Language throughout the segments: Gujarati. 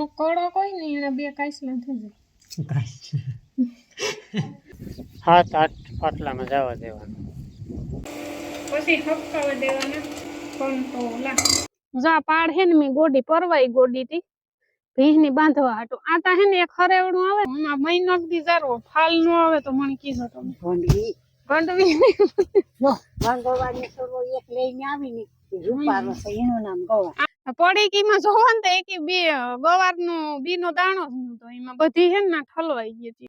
અમુક કોળો કોઈ નહીં એને બે કાંસલા થઈ જાય. સાત આઠ પાટલામાં જવા દેવાનું. પછી હપકાવા દેવાના કંટોલા જા પાડ હે ને મેં ગોડી પરવાઈ ગોડી થી ભીંની બાંધવા હાટુ. આ તા હે ને એક હરેવડું આવે. હમણાં મહિનો સુધી જારો ફાલ નો આવે તો મને કીધો તમે. ભંડવી. ભંડવી વાંગોવાની સર્વો એક લઈને આવીને રૂપારો છે એનું નામ ગોવા. પડી કીમાં જોવો ને તો એક બે ગવારનું બી નો દાણો જ નતો. એમાં બધી હે ના ઠલવાઈ ગઈ હતી.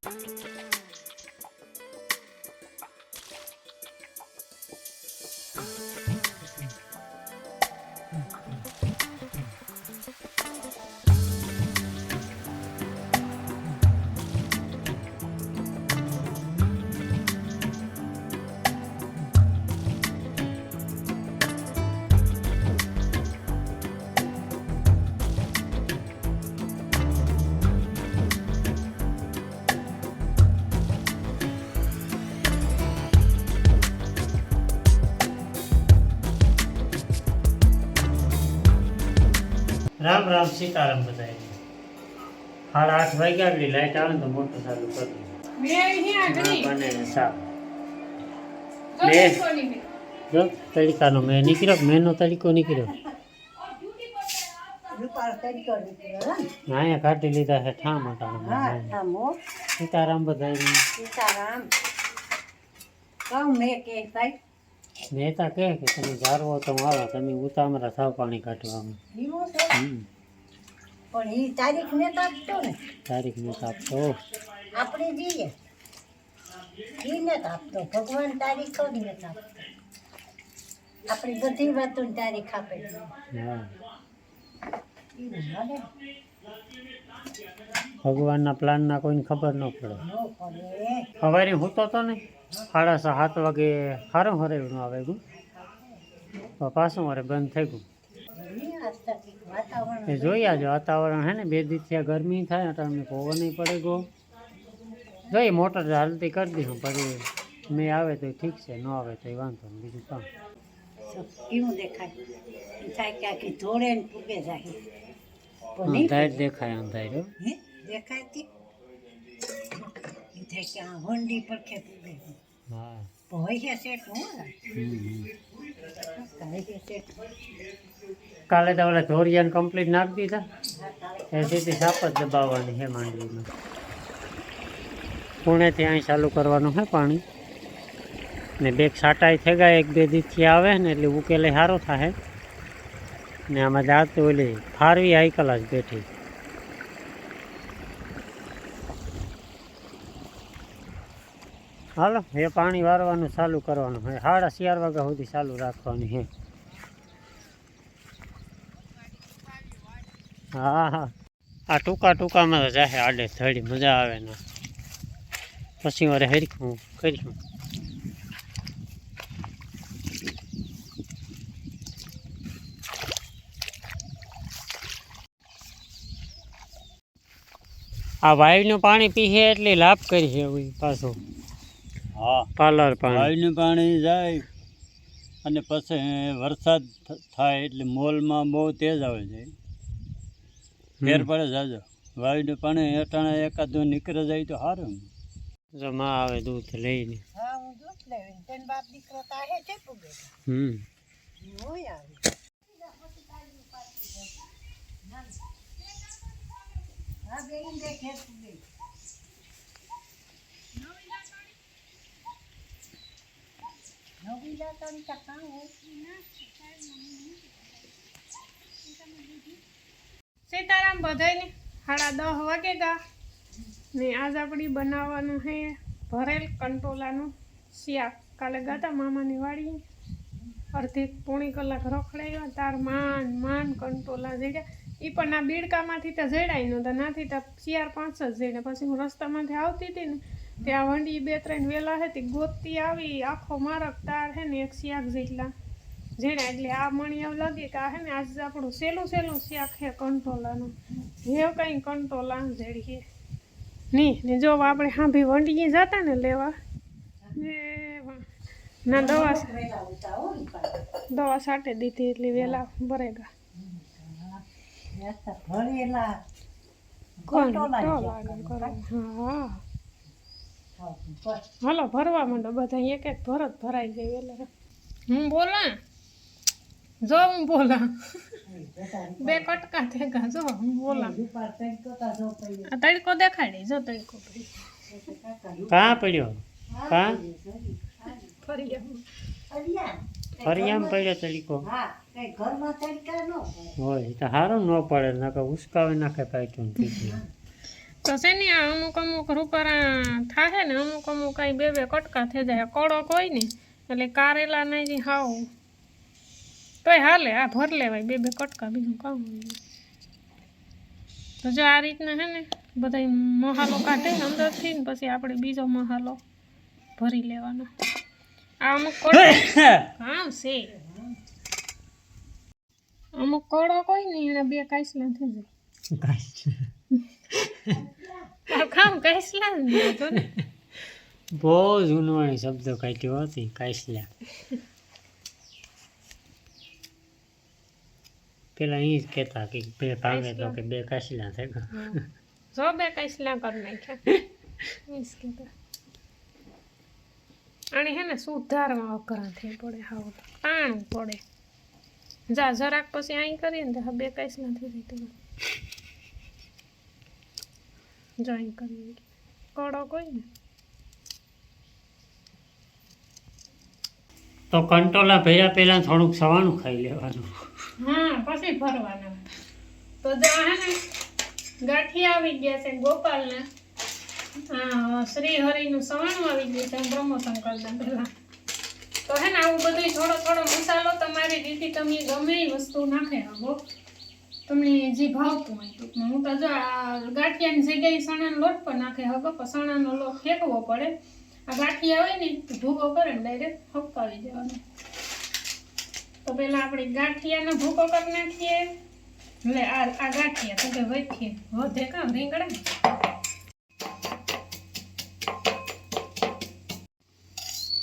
રામ રામ સીતારામ બધાય. સાડા આઠ વાગ્યા એટલી લાઈટ આવે તો મોટર ચાલુ કરી સાફ જો તડકાનો મેં? નીકળ્યો મેનો તડકો નીકળ્યો. અહીંયા કાઢી લીધા છે ઠામ અટાણા સીતારામ બધાય સીતારામ. કહું મેં કે ભાઈ નેતા કહે કે તમે જારવો તો આવો તમે ઉતામરા થાવ પાણી કાઢવામાં. પણ એ તારીખ ને તો આપતો ને. તારીખ નેતા આપતો આપણે જઈએ એ ને આપતો ભગવાન તારીખો જ નથી આપતો આપણી બધી વાતો તારીખ આપે. ભગવાનના પ્લાનના કોઈને ખબર ન પડે. ન પડે. સવારે હું તો ને સાડા સાત વાગે સારું હરેવનું આવે ગયું તો પાછું મારે બંધ થઈ ગયું ઈ આસ્તા કંઈક વાતાવરણ એ જોઈ આજો વાતાવરણ હે ને બે દિવસ થયા ગરમી થાય ને તમને પવન નહીં પડે ગયો જોઈ મોટર હાલતી કરી દઈશું પછી મેં આવે તો ઠીક છે ન આવે તો વાંધો નહીં બીજું કામ. કેવું દેખાય. એમ થાય કે આખી ધોળે ને પૂગે જાય. પણ નહીં અંધાર દેખાય અંધાર હે. દેખાય તી? એમ થાય કે આ હોંડી પડખે પૂગે. હા કાલે તો ઓલા ધોરિયાને કમ્પ્લીટ નાખી દીધા. એ સીધી સાપ જ દબાવવાની છે માંડવીમાં. પુણેથી અહીં ચાલુ કરવાનું છે પાણી. ને બે છાંટાઈ થઈ ગયા, એક બે દીથી આવે ને એટલે ઉકેલે સારો થાય. ને આમાં જાત ઓલી ફારવી આઈ કલાક બેઠી. હાલો, એ પાણી વારવાનું ચાલુ કરવાનું છે. સાડા ચાર વાગ્યા સુધી ચાલુ રાખવાની છે. હા હા. આ ટૂંકા ટૂંકામાં જાહે આડે ધડી મજા આવે ને. પછી મારે હરખું કરીશું. આ વાયુનું પાણી પીએ એટલે લાભ કરી છે પાછું. હા. પાર્લર પાણી. વાયુનું પાણી જાય અને પછી વરસાદ થાય એટલે મોલમાં બહુ તેજ આવે છે. ફેર પડે જાજો વાયુનું પાણી અટાણે એકાદું નીકળે જાય તો સારું જમા આવે દૂધ લઈને. હા હું દૂધ લેવી તેન બાપ દીકરો તાહે છે પૂગે. હમ. હોય આવે હા બેન દેખે સીતારામ બધાયને સાડા દસ વાગે ગા. ને આજ આપણી બનાવવાનું છે ભરેલ કંટોલાનું શિયાક કાલે ગાતા મામાની વાડી. અડધી પોણી કલાક રખડાયો. તાર માન માન કંટોલા જડ્યા એ પણ આ બીડકામાંથી તો જડાય નહોતા નાથી તો ચાર પાંચ જ જડ્યા પછી હું રસ્તામાંથી આવતી હતી ને ત્યાં વંડી બે ત્રણ વેલા હતી ગોતતી આવી આખો મારક તાર હે ને એક શિયાક જેટલા. જેને એટલે આ મણી એવું લાગે કે આ હે ને આજે આપણું સહેલું સહેલું શાક છે કંટોલાનું. હે કંઈ કંટોલા જેડીએ નહીં ને જો આપણે હાંભી વંડીએ જતા ને લેવા. ને ના દવા. દવા સાટે દીધી એટલે વેલા ભરેગા. કંટોલા. હા હા. હાલો ભરવા માંડો. બધા એક એક ભરત ભરાઈ જાય એટલે. હું બોલા? જો હું બોલા. બે કટકા થેગા જો હું બોલા. આ તડકો દેખાડી જો તડકો કા પડ્યો? કાં? ફરિયામ પડ્યો તડકા? ન પડે. હોય તો સારું ન પડે નાખે ઉસકાવી નાખે પીઠું. તો છે ને આ અમુક અમુક રૂપરા થાય ને અમુક અમુક કઈ બે બે કટકા થઈ જાય. કડક હોય ને એટલે કારેલા નહીં હાવ. તોય હાલે આ ભર લેવાય બે બે કટકા બીજું કામ તો જો આ રીતના હે ને બધા મહાલો કાઢે અંદરથી ને પછી આપણે બીજો મહાલો ભરી લેવાનો. આ અમુક કડક હા છે. અમુક કડક હોય ને એના બે કાંસલા થઈ જાય. ખામ કાંસલા બહુ જૂનવાણી શબ્દો કાઢ્યો હતી કાંસલા પેલા એ જ કહેતા કે બે ભાંગે તો કે બે કાંસલા થઈ ગયા જો બે કાંસલા કરી નાખ્યા. અને હે ને સુધારવા અકરા થઈ પડે હાવ. પાણી પડે. જા જરાક પછી અહીં કરીએ ને બે કાંસલા થઈ જાય તમારે કરી કડક હોય ને તો કંટોલા ભેયા પહેલા થોડુંક સવાનું ખાઈ લેવાનું. હા પછી ફરવાના. તો જાણે ગાંઠી આવી ગયા છે ગોપાલના. હા શ્રી હરિનું સવાણું આવી ગયું છે પ્રમોશન કરતા પહેલા. તો હે ને આવું બધું થોડો થોડો મસાલો તમારી રીતે તમે ગમે એ વસ્તુ નાખે હગો તમને જે ભાવતું હોય ટૂંકમાં. હું તો જો આ ગાંઠિયાની જગ્યાએ સણાનો લોટ પણ નાખે હક, પણ લોટ ફેંકવો પડે. આ ગાંઠિયા હોય ને, તો ભૂકો કરે ને ડાયરેક્ટ હપકાવી દેવાનો. તો પેલા આપણે ગાંઠિયાનો ભૂકો કરી નાખીએ. એટલે આ આ ગાંઠિયા તો કે વચ્ચે વધે કામ રીંગણા?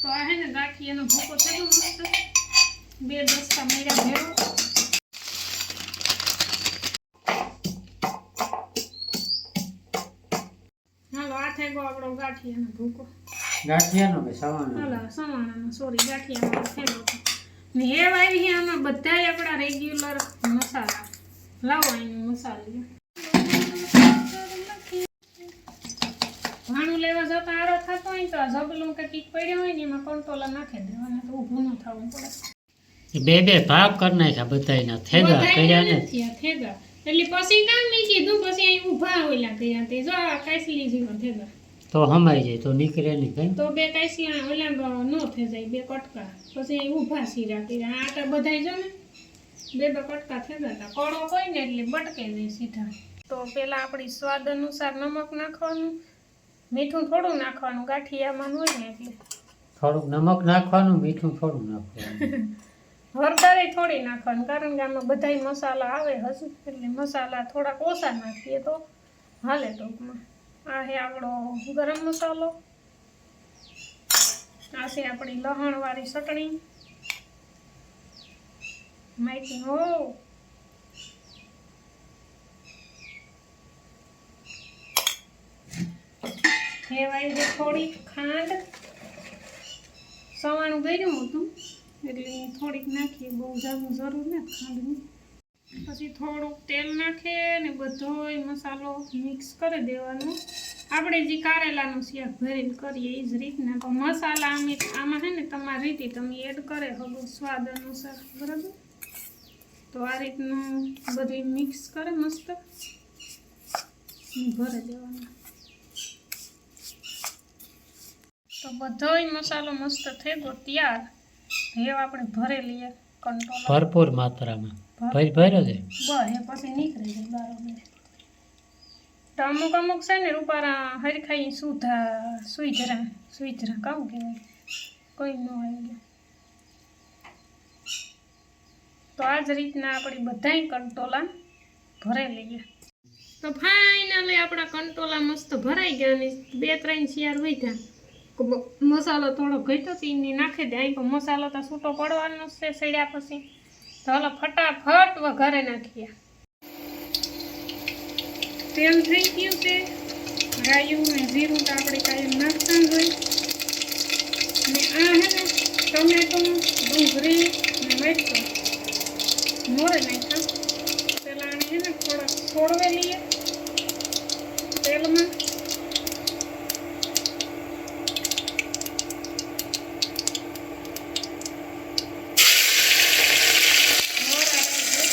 તો આ હે ને, ગાંઠિયાનો ભૂકો થયો મસ્ત. બે દસ્તા મેળા ભેળો. આપણો ગાંઠિયાનો ભૂકો. ગાંઠિયાનો કે સવાનો હાલો સમાણાનો સોરી ગાંઠિયાનો થયેલો ને એ વાવી છે આમાં બધાય આપણા રેગ્યુલર મસાલા. લાવો અહીંનો મસાલો. ભાણું લેવા જતા આરો થતો હોય તો જબલું કે કીક પડ્યો હોય ને એમાં કંટોલા નાખી દેવાના તો ઊભું ન થવું પડે. બે બે ભાગ કરી નાખ્યા બધાયના થેગા કર્યા ને? થેગા. એટલે પછી કામ નહીં કીધું પછી અહીં ઊભા હોય કર્યા તે. જો આ કાસલી જેવા થેગા. તો હમાઈ જાય તો નીકળે નહીં કઈ. તો બે કાસલા ઓલા ન નો થઈ જાય બે કટકા. પછી ઊભા સીરા કર્યા. આટા બધાય જો ને બે બે કટકા થઈ જતા કળો હોય ને એટલે બટકે જાય સીધા. તો પેલા આપણી સ્વાદ અનુસાર નમક નાખવાનું. મીઠું થોડું નાખવાનું ગાંઠિયામાં હોય ને એટલે. થોડુંક નમક નાખવાનું મીઠું થોડું નાખવાનું. હળદરે થોડી નાખવાનું કારણ કે આમાં બધાય મસાલા આવે હશે એટલે મસાલા થોડાક ઓછા નાખીએ તો હાલે ટૂંકમાં. આ છે આપણો ગરમ મસાલો. આ છે આપણી લહણવાળી ચટણી. માહિતી હો. હેવાય છે થોડીક ખાંડ. સવાણું ગયું હતું, એટલે થોડીક નાખીએ, બહુ જાજુ જરૂર ને ખાંડની. પછી થોડુંક તેલ નાખે ને બધોય મસાલો મિક્સ કરી દેવાનો. આપણે જે કારેલાનું શાક ભરીને કરીએ એ જ રીતના. તો મસાલા અમે આમાં છે ને તમારી રીતે તમે એડ કરે હગો સ્વાદ અનુસાર, બરાબર? તો આ રીતનું બધું મિક્સ કરે મસ્ત. ભરી દેવાનું. તો બધોય મસાલો મસ્ત થઈ ગયો, તૈયાર. હવે આપણે ભરી લઈએ. કંટ્રોલ ભરપૂર માત્રામાં. ભરી ભર્યો છે? બસ પછી નીકળી જાય બરાબર તો અમુક અમુક છે ને રૂપારા હરખાઈ સુધા સુઈજરા સુઈજરા કામ કહેવાય. કોઈ ન આવી તો આ જ રીતના આપણી બધાય કંટોલા ભરાઈ લઈએ. તો ફાઇનલી આપણા કંટોલા મસ્ત ભરાઈ ગયા અને બે ત્રણ શિયાર વધ્યા. મસાલો થોડો ઘટ્યો તો એને નાખી દે. અહીં પણ મસાલો તો છૂટો પડવાનો છે સડ્યા પછી. તો હલો ફટાફટ વઘારે નાખીએ. તેલ થઈ ગયું છે. રાયું ને જીરું તો આપણે કાયમ નાખતા જ હોય. ને આ હે ને ટમેટું, ડુંગળી ને મરચું. મોરે નાખ્યા. પેલા આને હે ને થોડા છોડવે લઈએ. તેલમાં મોરા નાખીએ.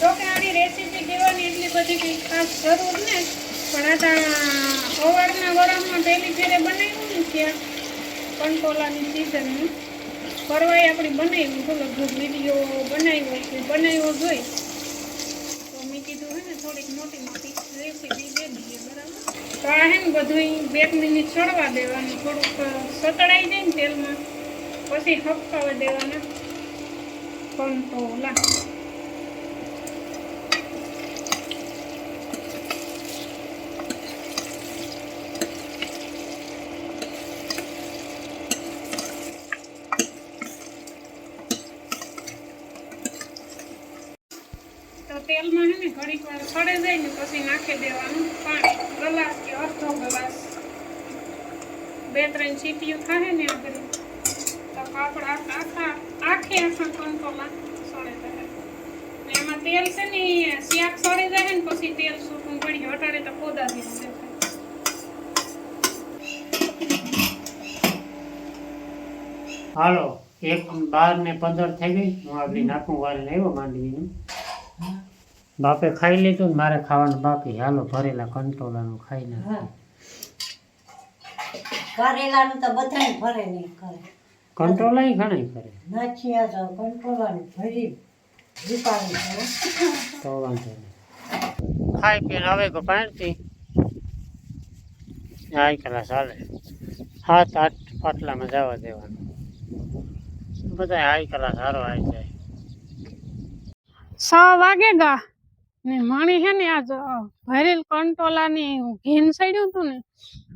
જો કે આની રેસીપી દેવાની બધી કંઈ ખાસ જરૂર ને. પણ આ અવારના વરામાં પહેલી ફેરે બનાવ્યું ને ત્યાં કંટોલાની સિઝનમાં પરવાય આપણે બનાવ્યું તો લગભગ વીડિયો બનાવ્યો છે. બનાવ્યો જોઈ. તો મેં કીધું હે ને, થોડીક મોટી મોટી રેસીપી દે દઈએ, બરાબર? તો આ હે ને બધું બે મિનિટ ચડવા દેવાનું. થોડુંક સતળાઈ જાય ને તેલમાં. પછી હપકાવા દેવાના કંટોલા તો તેલમાં હે ને સડે જાય ને પછી નાખી દેવાનું. પાણી ગ્લાસ કે અડધો ગલાસ. બે ત્રણ સીટીઓ થાય ને આગળ તો કાપડ આખા આખા આખે કંટોલા સડે જાય. ને એમાં તેલ છે ને શાક સડે જાય ને પછી તેલ સૂકું પડી હટાડે તો ખોદા દેખાય હાલો, એક બાર ને પંદર થઈ ગઈ. હું આગળ નાખું વાર લેવો માંડવીનું. બાપે ખાઈ લીધું ને મારે ખાવાનું બાકી. હાલો ભરેલા કંટોલાનું ખાઈ નાખું ભરેલાનું તો બધાય ભરે નહીં કરે કંટોલાય ઘણા કરે નાખી તો કંટ્રોલાનું ભરી દીપાવી તો વાંધો નહીં. ખાઈ પીને હવે તો પાણીથી કલા ચાલે સાત આઠ પાટલામાં જવા દેવાનું. બધા હાઈ કલા સારો આવી જાય. સો વાગે ગા. ને મણી હે ને અ, ભરેલ કંટોલાની ઘીન સડ્યું હતું ને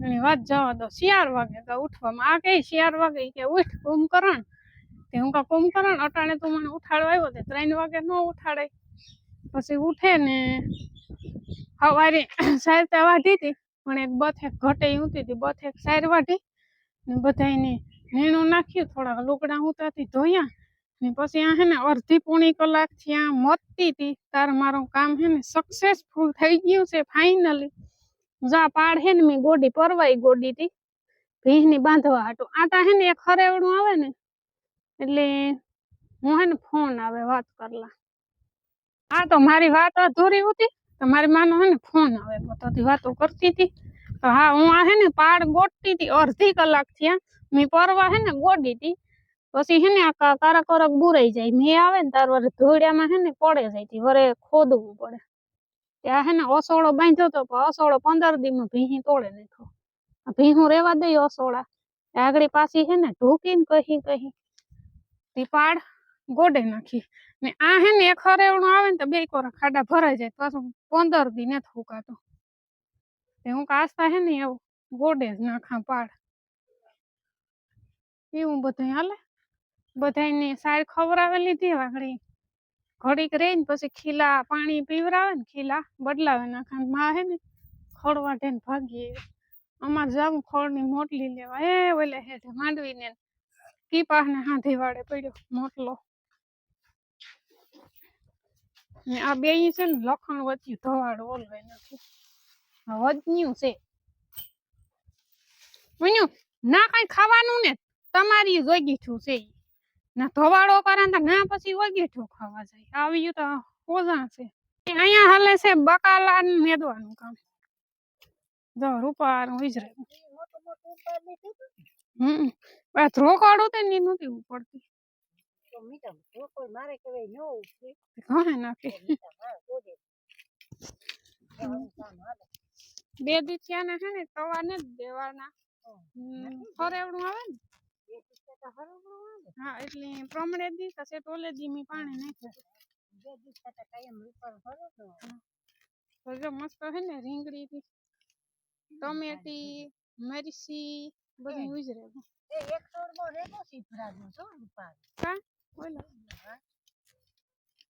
એની વાત જવા દો શિયાર વાગે કે ઉઠવામાં આ કઈ શિયાર વાગે? કે ઉઠ કુંભકરણ. તે હું કા કુંભકરણ અટાણે તું મને ઉઠાડવા આવ્યો તે ત્રણ વાગે ન ઉઠાડે પછી ઉઠે ને સવારે ત્યાં વાઢી હતી પણ એક બથેક ઘટે ઊંતી હતી બથેક સાઈડ વાઢી ને બધાયને નીણું નાખ્યું થોડા લુગડા ઉતાથી ધોયા પછી આ હે ને અડધી પોણી કલાકથી આ મતતી હતી તાર મારું કામ હે ને સક્સેસફુલ થઈ ગયું છે ફાઇનલી જા પાડ હે ને મેં ગોડી, પરવાઈ ગોડી હતી ભીંની બાંધવા હાટું. આ તા હે ને એક હરેવડું આવે ને, એટલે હું હે ને ફોન આવે વાત કરલા. હા, તો મારી વાત અધૂરી હતી મારી માનો હે ને ફોન આવે. બધાથી વાતો કરતી હતી તો હા, હું આ હે ને પાડ ગોટતી હતી અડધી કલાક થયા મેં પરવા હે ને ગોડી હતી પછી હે ને આ કા- કારા કરક બુરાઈ જાય. મેં આવે ને તાર વરે ધોળિયામાં હે ને પડે જાય તી વરે ખોદવું પડે. ત્યાં હે ને ઓસોળો બાંધ્યો તો પણ ઓસોળો પંદર દીમાં ભીહી તોડે નાખ્યો. ભીહું રેવા દઈ ઓસોળા આગળી પાછી હે ને ઢૂકીને કહી કહી તી પાડ ગોડે નાખી. ને આ હે ને એક હરેવણું આવે ને તો બે કોરા ખાડા ભરાઈ જાય. પાછું પંદર દી ને ફૂકાતો તે હું કાસ્તા હે ને એવું ગોડે જ નાખા પાડ. એવું બધું હાલે? બધાયને સાર ખવડાવે લીધી વાઘડી ઘડીક રહી ને પછી ખીલા પાણી પીવરાવે ને ખીલા બદલાવે નાખે માં હે ને ખડ વાઢે ને ભાગીએ. અમાર જાવું ખડની મોટલી લેવા. એ ઓલે હેઠે માંડવીને કીપાને હાંધી વાળે પડ્યો મોટલો. ને આ બે છે ને લખણ વચ્ચે ધવાડ ઓલવે નથી. વધન્યું છે. ના કઈ ખાવાનું ને, તમારી જોગીઠું છે ઈ. ના ધોવાડો કરે ને ના પછી વગેઠો ખાવા જાય. આવ્યું તો ઓઝા છે. અહીંયા હાલે છે બકાલા ને મેદવાનું કામ. જો રૂપાર વિજરે. હમ ધ્રોકાડું તે ની નથી ઉપડતી. મારે કહેવાય ન હા. બે ને છે ને તવા ને દેવાના. ફરેવડું આવે ને? હા એટલે પ્રમણે દી કસે ટોલે દી મી પાણી નાખ્યું. જે દી તો કાયમ ઉપર ભરો. તો જો મસ્ત હે ને રીંગડી થી ટમેટી મરચી બધી ઉજરે એ એક છોડવો રેતો ભરાજો છો રૂપાળ કા? બોલો.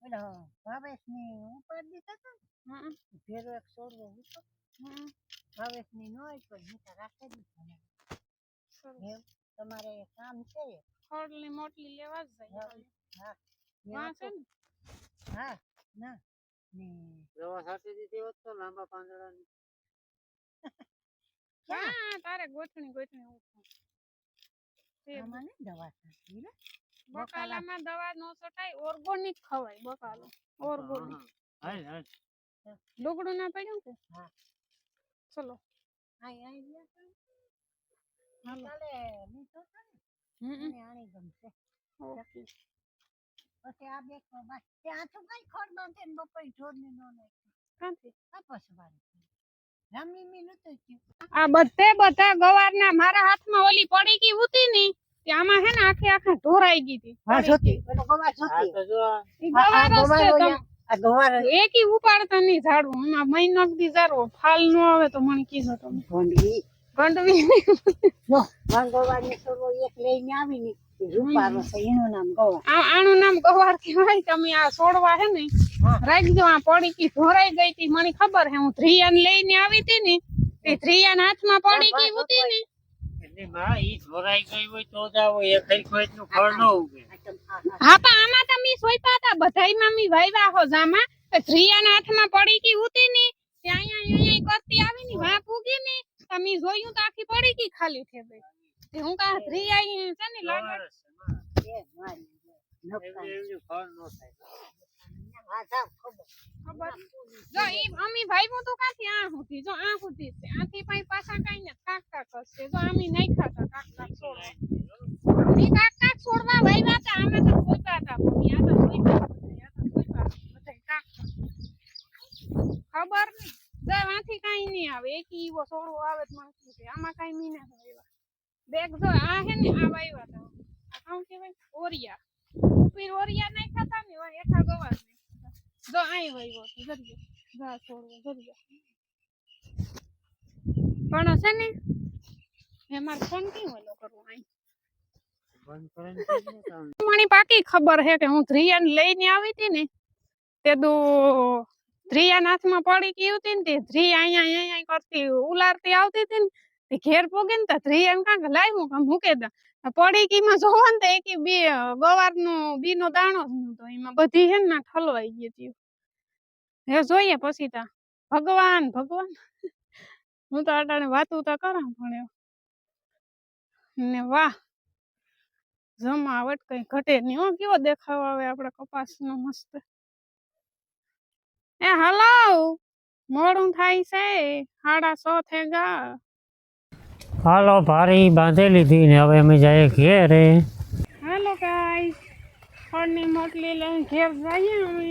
ઓલો ભાવેશની ઉપાડ દીધા હતા હમ. ને ભેરો એક છોડવો હતો હમ. ભાવેશની ન હોય તો નીચે રાખી દીધો ને. તમારે કામ છે? ખોડલી મોટલી લેવા જ જાય હા છે ને? હા ના. ને દવા છાંટી દીધી હોત તો લાંબા પાંદડાની. હા તારે ગોઠણી ગોઠણી. તે આમાં ને દવા ને બકાલામાં દવા નો છટાય ઓર્ગોનિક ખવાય બકાલો. ઓર્ગોનિક. લુગડું ના પડ્યું કે હા. ચલો. આઈ આઈ ગયા આ બે તો બસ ત્યાં તો કઈ ખોડ બાંધે બધે. બધા ગવારના મારા હાથમાં ઓલી પડી ગઈ ઉતી ની. તે આમાં હે ને આખે આખે ઢોરાઈ ગઈ હતી. જોતી. ગવાર ગવાર આ ગવાર એકી ઉપાડતા નહીં ઝાડવું. એમાં મહિનો દી ઝાડવો. ફાલ નો આવે તો મને કીધો તમે. ભોંડવી ગંડવી વાં ગવારને છોડવો એક લઈને આવી ને રૂપારો છે એનું નામ ગવાર આ આનું નામ ગવાર કહેવાય તમે આ છોડવા હે ને. રાખજો આ પડી ગઈ ઢોરાઈ ગઈ હતી મને ખબર હે હું ધ્રિયાન લઈને આવી હતી ને તે ધ્રિયાન હાથમાં પડી ગઈ હતી ને નું ન ધ્રિયાના હાથમાં પડી હતી ને ત્યાં અહીંયા અહીંયા કરતી આવી ને વાપ ઉગી ને તમે જોયું તો આખી પડી ગઈ ખાલી ગઈ તે હું કા ધ્રિયા અહીંયા છે ને લાગે? એ મારી નુકસાન. એવડું એવડું ફળ ન થાય. ખબર. ખબર. જો ઈ અમી ભાઈઓ તો કાથી આ સુધી? જો આ સુધી છે. આથી પાઈ પાછા કઈ ને કાક કાક હશે જો આમી નહીં ખાતા કાક કાક છોડે ઈ કાક કાક છોડવા વાવ્યા હતા અમે તો પોતા હતા પણ આ તો સોઈપા બધા આ તો સોઈપા બધા કાક કાક. ખબર નહીં. જો આથી કઈ નહીં આવે. એક ઈવો છોડવો આવે તો છે આમાં કઈ મીને આવ્યા. બેગ જો આ હે ને આ વાવ્યા હતા. આ કામ કહેવાય? ઓરિયા. ઉપર ઓરિયા નહીં ખાતા ને હોય એઠા નહીં જો આઈ વાવ્યો હતો જરીયો જા છોડવો જરીયો પણ છે ને એમાં ફોન કેમ ઓલો કરવો થઈ મને પાકી ખબર હે કે હું ધ્રિયાને લઈને આવી હતી ને તે દો ધ્રિયાના નાથમાં પડી ગયું હતી ને તે ધ્રિયા અહીંયા અહીંયા કરતી ઉલારતી આવતી હતી ને તે ઘેર પોગે ને તો ધ્રિયાને કાંક લાવ્યું કાં મૂકે પડી ગઈ માં જોવો ને તો એક બે ગવારનો, બીનો દાણો જ નતો, એમાં બધી હે ને ના ઠલવાઈ ગઈ હતી. હે, જોઈએ પછી તા. ભગવાન ભગવાન. હું તો અટાણે વાતું તો કરા પણ ને વાહ! જમાવટ કઈ ઘટે નહીં હો, કેવો દેખાવ આવે આપડા કપાસનો મસ્ત. એ હલો મોડું થાય છે સાડા સો થઈ ગયા હાલો ભારી બાંધી લીધી ને હવે અમે જઈએ ઘેરે. હાલો ગાઈસ ફળની મોટલી લઈને ઘેર જઈએ. અમે